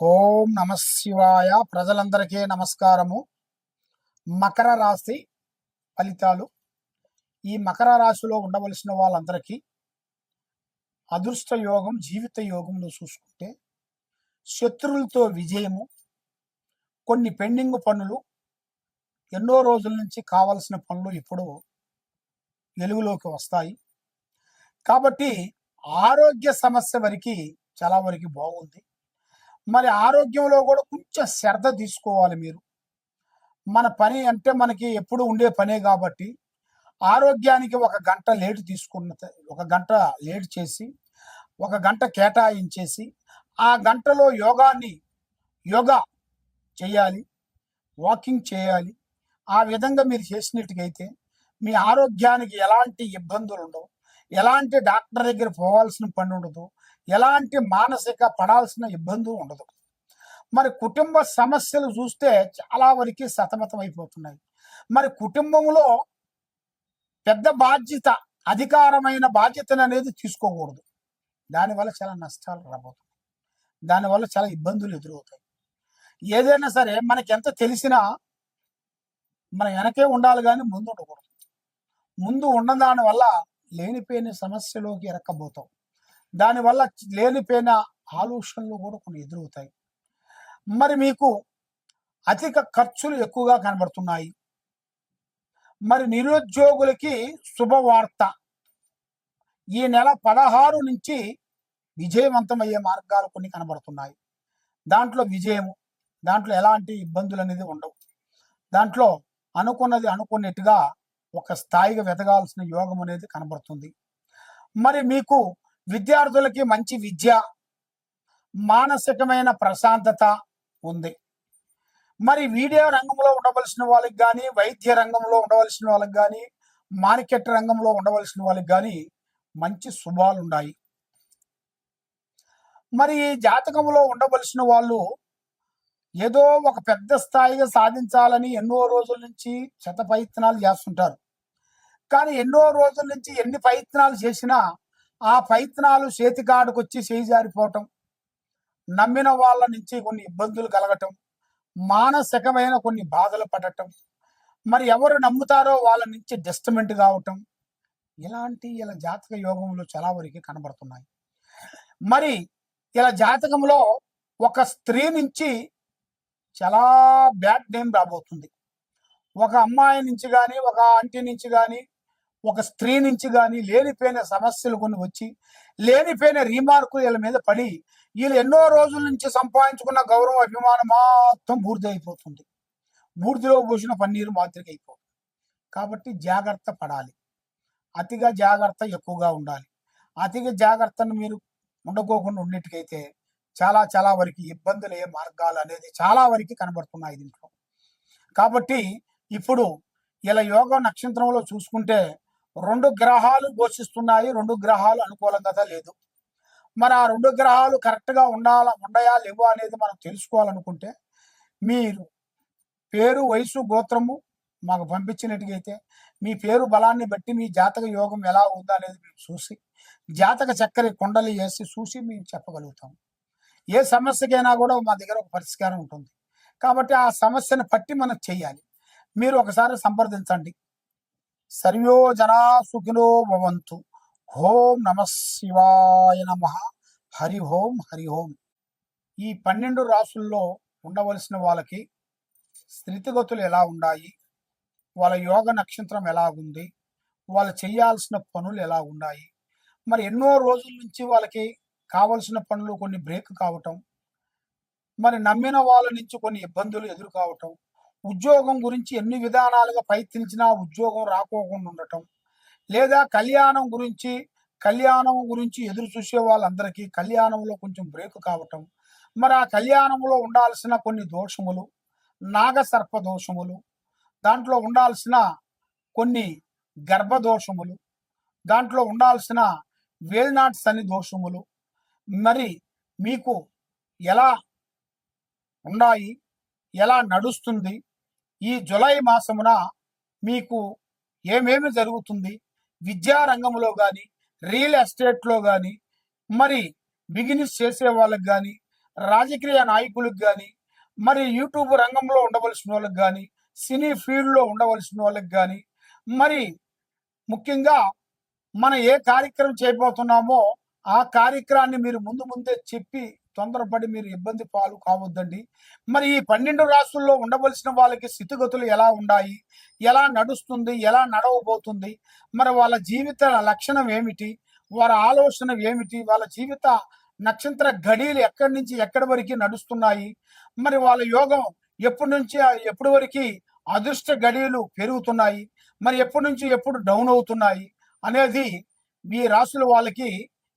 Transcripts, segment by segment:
ఓం నమ శివాయ. ప్రజలందరికీ నమస్కారము. మకర రాశి ఫలితాలు. ఈ మకర రాశిలో ఉండవలసిన వాళ్ళందరికీ అదృష్ట యోగం జీవిత యోగంలో చూసుకుంటే శత్రువులతో విజయము కొన్ని పెండింగ్ పనులు ఎన్నో రోజుల నుంచి కావలసిన పనులు ఇప్పుడు వెలుగులోకి వస్తాయి. కాబట్టి ఆరోగ్య సమస్య వరకు చాలా వరకు బాగుంది. మరి ఆరోగ్యంలో కూడా కొంచెం శ్రద్ధ తీసుకోవాలి మీరు. మన పని అంటే మనకి ఎప్పుడు ఉండే పనే కాబట్టి ఆరోగ్యానికి ఒక గంట లేట్ తీసుకున్న ఒక గంట లేట్ చేసి ఒక గంట కేటాయించేసి ఆ గంటలో యోగాన్ని యోగా చేయాలి వాకింగ్ చేయాలి. ఆ విధంగా మీరు చేసినట్టుకైతే మీ ఆరోగ్యానికి ఎలాంటి ఇబ్బందులు ఉండవు ఎలాంటి డాక్టర్ దగ్గర పోవాల్సిన పని ఉండదు ఎలాంటి మానసిక పడాల్సిన ఇబ్బంది ఉండదు. మరి కుటుంబ సమస్యలు చూస్తే చాలా వరకు సతమతం అయిపోతున్నాయి. మరి కుటుంబంలో పెద్ద బాధ్యత అధికారమైన బాధ్యతను అనేది తీసుకోకూడదు. దానివల్ల చాలా నష్టాలు రాబోతుంది దానివల్ల చాలా ఇబ్బందులు ఎదురవుతాయి. ఏదైనా సరే మనకి ఎంత తెలిసినా మన వెనకే ఉండాలి కానీ ముందు ఉండకూడదు. ముందు ఉన్న దాని వల్ల లేనిపోయిన సమస్యలోకి ఎరక్కబోతాం దానివల్ల లేనిపోయిన ఆలోచనలు కూడా కొన్ని ఎదురవుతాయి. మరి మీకు అధిక ఖర్చులు ఎక్కువగా కనబడుతున్నాయి. మరి నిరుద్యోగులకి శుభవార్త. ఈ నెల పదహారు నుంచి విజయవంతమయ్యే మార్గాలు కొన్ని కనబడుతున్నాయి. దాంట్లో విజయము దాంట్లో ఎలాంటి ఇబ్బందులు అనేది ఉండవు. దాంట్లో అనుకున్నది అనుకున్నట్టుగా ఒక స్థాయిగా వెతగాల్సిన యోగం అనేది కనబడుతుంది. మరి మీకు విద్యార్థులకి మంచి విద్య మానసికమైన ప్రశాంతత ఉంది. మరి వీడియో రంగంలో ఉండవలసిన వాళ్ళకి కానీ వైద్య రంగంలో ఉండవలసిన వాళ్ళకి కానీ మార్కెట్ రంగంలో ఉండవలసిన వాళ్ళకి కానీ మంచి శుభాలు ఉన్నాయి. మరి ఈ జాతకంలో ఉండవలసిన వాళ్ళు ఏదో ఒక పెద్ద స్థాయిగా సాధించాలని ఎన్నో రోజుల నుంచి శత ప్రయత్నాలు చేస్తుంటారు. కానీ ఎన్నో రోజుల నుంచి ఎన్ని ప్రయత్నాలు చేసినా ఆ ప్రయత్నాలు చేతికాడుకు వచ్చి చేయి జారిపోవటం నమ్మిన వాళ్ళ నుంచి కొన్ని ఇబ్బందులు కలగటం మానసికమైన కొన్ని బాధలు పడటం మరి ఎవరు నమ్ముతారో వాళ్ళ నుంచి డిస్టమెంట్ కావటం ఇలాంటి ఇలా జాతక యోగంలో చాలా వరకు కనబడుతున్నాయి. మరి ఇలా జాతకంలో ఒక స్త్రీ నుంచి చాలా బ్యాడ్ నేమ్ రాబోతుంది. ఒక అమ్మాయి నుంచి కానీ ఒక ఆంటీ నుంచి కానీ ఒక స్త్రీ నుంచి కానీ లేనిపోయిన సమస్యలు కొన్ని వచ్చి లేనిపోయిన రీమార్కులు వీళ్ళ మీద పడి వీళ్ళు ఎన్నో రోజుల నుంచి సంపాదించుకున్న గౌరవం అభిమానం మొత్తం బూర్ది అయిపోతుంది బూర్దిలో పోసిన పన్నీరు మాదిరిగా అయిపోతుంది కాబట్టి జాగ్రత్త పడాలి. అతిగా జాగ్రత్త ఎక్కువగా ఉండాలి. అతిగా జాగ్రత్తను మీరు ఉండకోకుండా ఉండేట్టుకైతే చాలా చాలా వరకు ఇబ్బందులు అయ్యే మార్గాలు అనేది చాలా వరకు కనబడుతున్నాయి దీంట్లో. కాబట్టి ఇప్పుడు ఇలా యోగ నక్షత్రంలో చూసుకుంటే రెండు గ్రహాలు ఘోషిస్తున్నాయి. రెండు గ్రహాలు అనుకూలంగా లేదు. మరి ఆ రెండు గ్రహాలు కరెక్ట్గా ఉండాలా ఉండయా లేవో అనేది మనం తెలుసుకోవాలనుకుంటే మీరు పేరు వయసు గోత్రము మాకు పంపించినట్టుగైతే మీ పేరు బలాన్ని బట్టి మీ జాతక యోగం ఎలా ఉందా అనేది మేము చూసి జాతక చక్కెర కుండలు వేసి చూసి మేము చెప్పగలుగుతాం. ఏ సమస్యకైనా కూడా మా దగ్గర ఒక పరిష్కారం ఉంటుంది. కాబట్టి ఆ సమస్యను పట్టి మనం చెయ్యాలి మీరు ఒకసారి సంప్రదించండి. సర్వో జనా సుఖినో భవంతు. ఓం నమ శివాయ నమ. హరి ఓం హరి ఓం. ఈ పన్నెండు రాసుల్లో ఉండవలసిన వాళ్ళకి స్థితిగతులు ఎలా ఉన్నాయి వాళ్ళ యోగ నక్షత్రం ఎలా ఉంది? వాళ్ళు చేయాల్సిన పనులు ఎలా ఉన్నాయి? మరి ఎన్నో రోజుల నుంచి వాళ్ళకి కావలసిన పనులు కొన్ని బ్రేక్ కావటం మరి నమ్మిన వాళ్ళ నుంచి కొన్ని ఇబ్బందులు ఎదురు కావటం ఉద్యోగం గురించి ఎన్ని విధానాలుగా ప్రయత్నించినా ఉద్యోగం రాకోకుండా ఉండటం. లేదా కళ్యాణం గురించి కళ్యాణం గురించి ఎదురు చూసే వాళ్ళందరికీ కళ్యాణంలో కొంచెం బ్రేక్ కావటం. మరి ఆ కళ్యాణంలో ఉండాల్సిన కొన్ని దోషములు నాగసర్ప దోషములు దాంట్లో ఉండాల్సిన కొన్ని గర్భదోషములు దాంట్లో ఉండాల్సిన వేల్నాట్స్ అని దోషములు. మరి మీకు ఎలా ఉన్నాయి ఎలా నడుస్తుంది? ఈ జులై మాసమున మీకు ఏమేమి జరుగుతుంది? విద్యా రంగంలో కానీ రియల్ ఎస్టేట్లో కానీ మరి బిజినెస్ చేసే వాళ్ళకి కానీ రాజకీయ నాయకులకు కానీ మరి యూట్యూబ్ రంగంలో ఉండవలసిన వాళ్ళకి కానీ సినీ ఫీల్డ్లో ఉండవలసిన వాళ్ళకి కానీ మరి ముఖ్యంగా మనం ఏ కార్యక్రమం చేయబోతున్నామో ఆ కార్యక్రమాన్ని మీరు ముందు ముందే చెప్పి తొందరపడి మీరు ఇబ్బంది పాలు కావద్దండి. మరి ఈ పన్నెండు రాష్ట్రాల్లో ఉండవలసిన వాళ్ళకి స్థితిగతులు ఎలా ఉన్నాయి ఎలా నడుస్తుంది? ఎలా నడవబోతుంది? మరి వాళ్ళ జీవిత లక్షణం ఏమిటి? వారి ఆలోచన ఏమిటి? వాళ్ళ జీవిత నక్షత్ర ఘడీలు ఎక్కడి నుంచి ఎక్కడి వరకు నడుస్తున్నాయి? మరి వాళ్ళ యోగం ఎప్పటి నుంచి ఎప్పటి వరకు అదృష్ట గడియలు పెరుగుతున్నాయి? మరి ఎప్పటి నుంచి ఎప్పుడు డౌన్ అవుతున్నాయి? అనేది మీ రాశుల వాళ్ళకి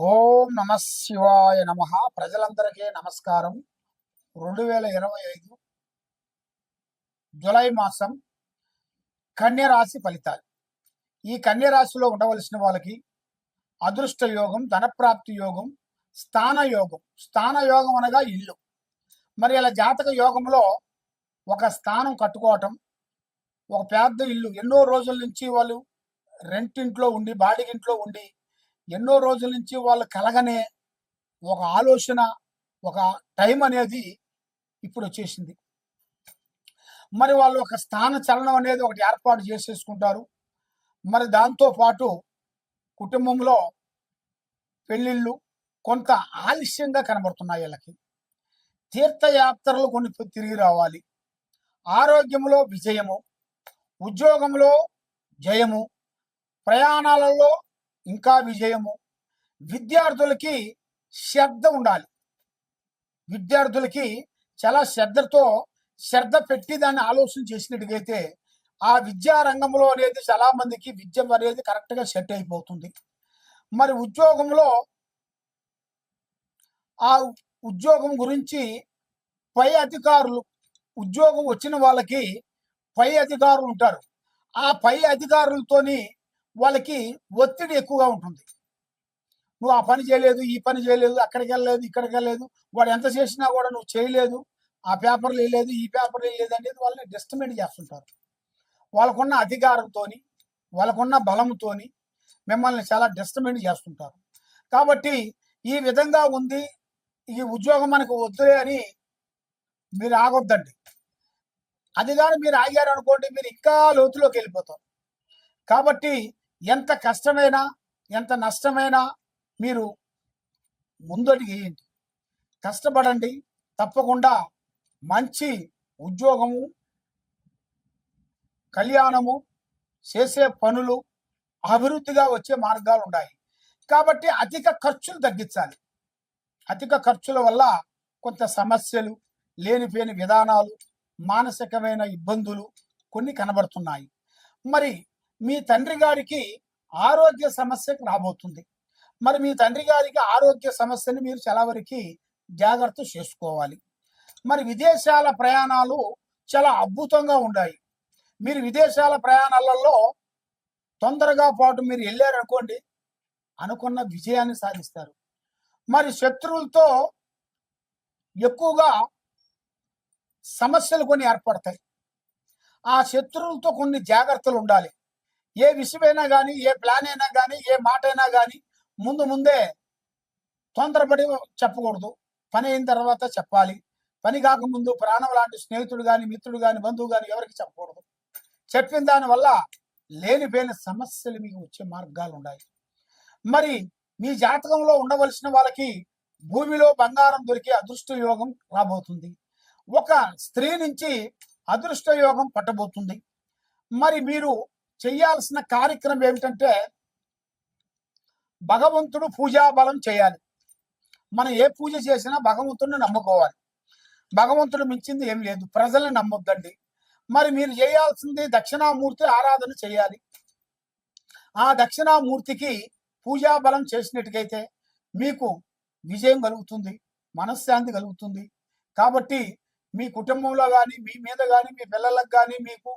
ఓం నమ శివాయ నమ. ప్రజలందరికీ నమస్కారం. రెండు వేల ఇరవై ఐదు జులై మాసం కన్యరాశి ఫలితాలు. ఈ కన్యరాశిలో ఉండవలసిన వాళ్ళకి అదృష్ట యోగం ధనప్రాప్తి యోగం స్థాన యోగం. స్థాన యోగం అనగా ఇల్లు. మరి ఇలా జాతక యోగంలో ఒక స్థానం కట్టుకోవటం ఒక పెద్ద ఇల్లు. ఎన్నో రోజుల నుంచి వాళ్ళు రెంటింట్లో ఉండి బాడిగింట్లో ఉండి ఎన్నో రోజుల నుంచి వాళ్ళు కలగనే ఒక ఆలోచన ఒక టైం అనేది ఇప్పుడు వచ్చేసింది. మరి వాళ్ళు ఒక స్థాన చలనం అనేది ఒకటి ఏర్పాటు చేసేసుకుంటారు. మరి దాంతో పాటు కుటుంబంలో పెళ్ళిళ్ళు కొంత ఆలస్యంగా కనబడుతున్నాయి వీళ్ళకి. తీర్థయాత్రలు కొన్ని తిరిగి రావాలి. ఆరోగ్యంలో విజయము ఉద్యోగంలో జయము ప్రయాణాలలో ఇంకా విజయము. విద్యార్థులకి శ్రద్ధ ఉండాలి. విద్యార్థులకి చాలా శ్రద్ధతో శ్రద్ధ పెట్టి దాన్ని ఆలోచన చేసినట్టుగైతే ఆ విద్యా రంగంలో అనేది చాలా మందికి విద్య అనేది కరెక్ట్గా సెట్ అయిపోతుంది. మరి ఉద్యోగంలో ఆ ఉద్యోగం గురించి పై అధికారులు ఉద్యోగం వచ్చిన వాళ్ళకి పై అధికారులు ఉంటారు. ఆ పై అధికారులతోని వాళ్ళకి ఒత్తిడి ఎక్కువగా ఉంటుంది. నువ్వు ఆ పని చేయలేదు ఈ పని చేయలేదు అక్కడికి వెళ్ళలేదు ఇక్కడికి వెళ్ళలేదు వాడు ఎంత చేసినా కూడా నువ్వు చేయలేదు ఆ పేపర్లు వేయలేదు ఈ పేపర్లు వేయలేదు అనేది వాళ్ళని డిస్టర్మెంట్ చేస్తుంటారు. వాళ్ళకున్న అధికారంతో వాళ్ళకున్న బలంతోని మిమ్మల్ని చాలా డిస్టర్మెంట్ చేస్తుంటారు. కాబట్టి ఈ విధంగా ఉంది ఈ ఉద్యోగం మనకు వద్దులే అని మీరు ఆగొద్దండి. అది కానీ మీరు ఆగారు అనుకోండి మీరు ఇంకా లోతులోకి వెళ్ళిపోతారు. కాబట్టి ఎంత కష్టమైనా ఎంత నష్టమైనా మీరు ముందడుగు వేయండి. కష్టపడండి. తప్పకుండా మంచి ఉద్యోగము కళ్యాణము చేసే పనులు అభివృద్ధిగా వచ్చే మార్గాలు ఉన్నాయి. కాబట్టి అధిక ఖర్చులు తగ్గించాలి. అధిక ఖర్చుల వల్ల కొంత సమస్యలు లేనిపోయిన విధానాలు మానసికమైన ఇబ్బందులు కొన్ని కనబడుతున్నాయి. మరి మీ తండ్రి గారికి ఆరోగ్య సమస్యకు రాబోతుంది. మరి మీ తండ్రి గారికి ఆరోగ్య సమస్యని మీరు చాలా వరకు జాగ్రత్త చేసుకోవాలి. మరి విదేశాల ప్రయాణాలు చాలా అద్భుతంగా ఉన్నాయి మీరు విదేశాల ప్రయాణాలలో తొందరగా పాటు మీరు వెళ్ళారనుకోండి అనుకున్న విజయాన్ని సాధిస్తారు. మరి శత్రువులతో ఎక్కువగా సమస్యలు కొన్ని ఏర్పడతాయి. ఆ శత్రువులతో కొన్ని జాగ్రత్తలు ఉండాలి. ఏ విషయమైనా కానీ ఏ ప్లాన్ అయినా కానీ ఏ మాట అయినా కానీ ముందు ముందే తొందరపడి చెప్పకూడదు. పని అయిన తర్వాత చెప్పాలి. పని కాకముందు ప్రాణం లాంటి స్నేహితుడు కానీ మిత్రుడు కానీ బంధువు కానీ ఎవరికి చెప్పకూడదు. చెప్పిన దానివల్ల లేనిపోయిన సమస్యలు మీకు వచ్చే మార్గాలు ఉన్నాయి. మరి మీ జాతకంలో ఉండవలసిన వాళ్ళకి భూమిలో బంగారం దొరికే అదృష్ట యోగం రాబోతుంది. ఒక స్త్రీ నుంచి అదృష్ట యోగం పట్టబోతుంది. మరి మీరు చేయాల్సిన కార్యక్రమం ఏమిటంటే భగవంతుడు పూజా బలం చేయాలి. మనం ఏ పూజ చేసినా భగవంతుడిని నమ్ముకోవాలి. భగవంతుడు మించింది ఏం లేదు. ప్రజల్ని నమ్మొద్దండి. మరి మీరు చేయాల్సింది దక్షిణామూర్తి ఆరాధన చేయాలి. ఆ దక్షిణామూర్తికి పూజా బలం చేసినట్టుకైతే మీకు విజయం కలుగుతుంది మనశ్శాంతి కలుగుతుంది. కాబట్టి మీ కుటుంబంలో కానీ మీ మీద కానీ మీ పిల్లలకు కానీ మీకు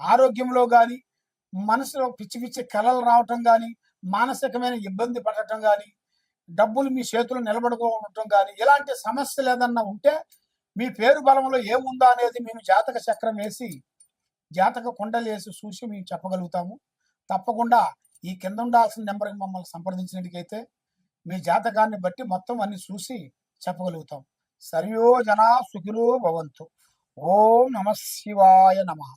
ఆరోగ్యంలో కానీ మనసులో పిచ్చి పిచ్చి కలలు రావటం కానీ మానసికమైన ఇబ్బంది పడటం కానీ డబ్బులు మీ చేతులు నిలబడుకోవటం కానీ ఇలాంటి సమస్యలు ఏదన్నా ఉంటే మీ పేరు బలంలో ఏముందా అనేది మేము జాతక చక్రం వేసి జాతక కుండలు వేసి చూసి మేము చెప్పగలుగుతాము. తప్పకుండా ఈ కింద ఉండాల్సిన నెంబర్కి మమ్మల్ని సంప్రదించినట్టుకైతే మీ జాతకాన్ని బట్టి మొత్తం అన్ని చూసి చెప్పగలుగుతాం. సర్వో జనా సుఖిలో భవంతు. ఓం నమ శివాయ నమః.